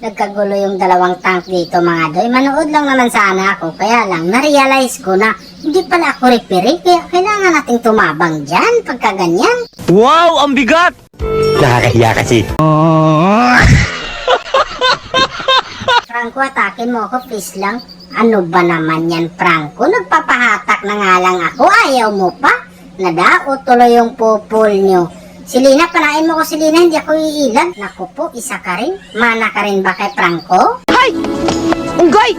Nagkagulo yung dalawang tank dito mga doy. Manood lang naman sana ako. Kaya lang, na-realize ko na hindi pala ako referee. Kaya kailangan nating tumabang dyan pagka ganyan. Wow, ang bigat! Nakakahiya kasi. Franco, atakin mo ako please lang. Ano ba naman yan, Franco? Nagpapahatak na nga lang ako. Ayaw mo pa? Nadao tuloy yung pupul nyo. Silina, panain mo ko Silina, hindi ako iilag. Naku po, isa ka rin. Mana ka rin ba kay Franco? Hay! Unggay!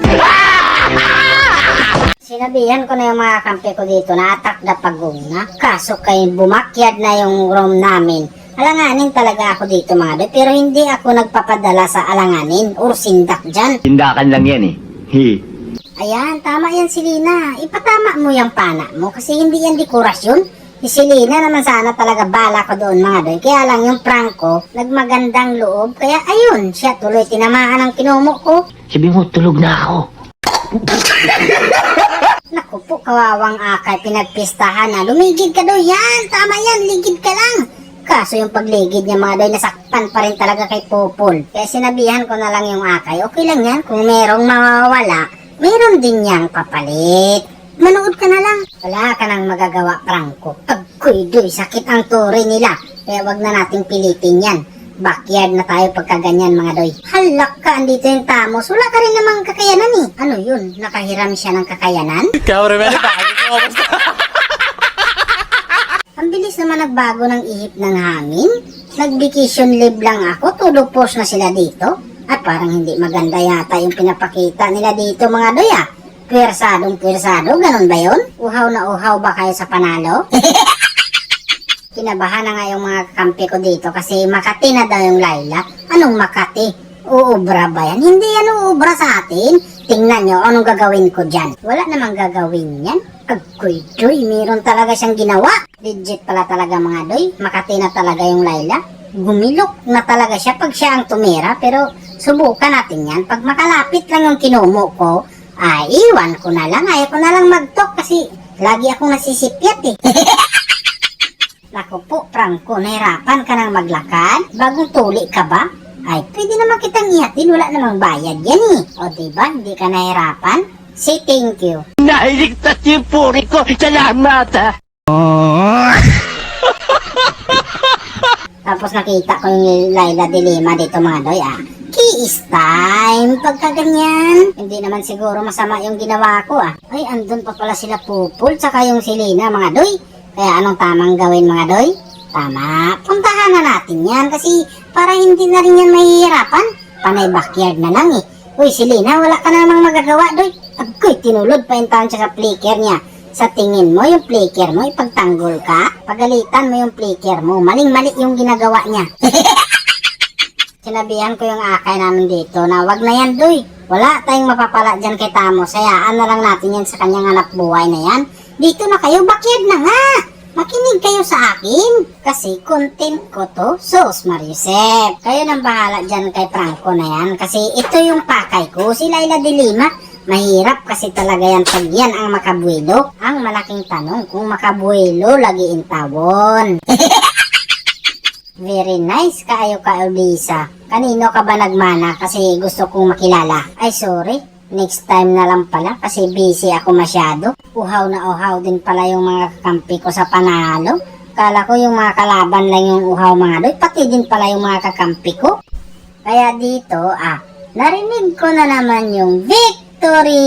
Sinabihan ko na yung mga kampi ko dito na atak na paguna. Kaso kay bumakyad na yung room namin. Alanganin talaga ako dito mga doy. Pero hindi ako nagpapadala sa alanganin or sindak dyan. Tindakan lang yan eh. Hi. Ayan, tama yan si Lina. Ipatama mo yung pana mo kasi hindi yan dekorasyon. Si Lina naman sana talaga bala ko doon mga doy. Kaya lang yung Franco, nagmagandang loob. Kaya ayun, siya tuloy tinamaan ang kinumo ko. Sabi mo, tulog na ako. Naku po, kawawang akay, pinagpistahan na. Lumigid ka doy, yan, tama yan, ligid ka lang. Kaso yung pagligid niya mga doy, nasakpan pa rin talaga kay Popol. Kaya sinabihan ko na lang yung akay, okay lang yan, kung merong mawawala, meron din niyang papalit. Manood ka na lang. Wala ka nang magagawa, Franco. Agoy, doy, sakit ang tore nila. Kaya wag na nating pilitin yan. Backyard na tayo pagka ganyan mga doy. Halak ka, andito yung tamos. Wala ka rin namang kakayanan eh. Ano yun? Nakahiram siya ng kakayanan? Ikaw rin, bakit ko Ang bilis naman nagbago ng ihip ng hangin. Nag-vacation leave lang ako, tulog post na sila dito. At parang hindi maganda yata yung pinapakita nila dito mga doy ah. Pwersadong pwersado, ganun ba yun? Uhaw na uhaw ba kayo sa panalo? Kinabahan na nga yung mga kampi ko dito kasi Makati na daw yung Laila. Anong Makati? Uubra ba yan? Hindi yan uubra sa atin. Tingnan nyo, anong gagawin ko dyan? Wala namang gagawin yan. Agoy, doy, meron talaga siyang ginawa. Legit pala talaga mga doy. Makati na talaga yung Laila. Gumilok na talaga siya pag siya ang tumira. Pero subukan natin yan. Pag makalapit lang yung kinumo ko, ay iwan ko na lang. Ayaw ko na lang mag-talk kasi lagi akong nasisipyat eh. Naku po, Franco, nahirapan ka nang maglakad? Bagong tuli ka ba? Ay, pwede naman kitang ihatid, wala namang bayad yan eh. O diba, hindi ka nahirapan? Say thank you. Nailigtas yung puri ko. Salamat ah. Tapos nakita ko yung Laila de Lima dito mga doy ah. Kiss time! Pagka ganyan. Hindi naman siguro masama yung ginawa ko ah. Ay, andun pa pala sila Pupul, tsaka yung Selena mga doy. Kaya anong tamang gawin mga doy? Tama, puntahan na natin yan kasi para hindi na rin yan mahihirapan. Panay backyard na lang eh. Uy, Selena, wala ka na namang magagawa doy. Agoy, tinulod pa yung taon sa flicker niya. Sa tingin mo, yung flicker mo, ipagtanggol ka, pagalitan mo yung flicker mo, maling-mali yung ginagawa niya. Sinabihan ko yung akay namin dito na wag na yan, doy. Wala tayong mapapala dyan kay Tamo. Sayaan na lang natin yan sa kanyang anak buhay na yan. Dito na kayo, backyard na nga. Makinig kayo sa akin. Kasi content ko to, Sos Mariusep. Kayo nang bahala dyan kay Franco na yan. Kasi ito yung pakay ko, si Laila de Lima. Mahirap kasi talaga yan pag yan ang makabuelo. Ang malaking tanong kung makabuelo lagi in tawon. Very nice kaayo ka, Elisa. Kanino ka ba nagmana kasi gusto kong makilala? Ay, sorry. Next time na lang pala kasi busy ako masyado. Uhaw na uhaw din pala yung mga kakampi ko sa panalo. Kala ko yung mga kalaban lang yung uhaw mga doy, pati din pala yung mga kakampi ko. Kaya dito, ah, narinig ko na naman yung victory!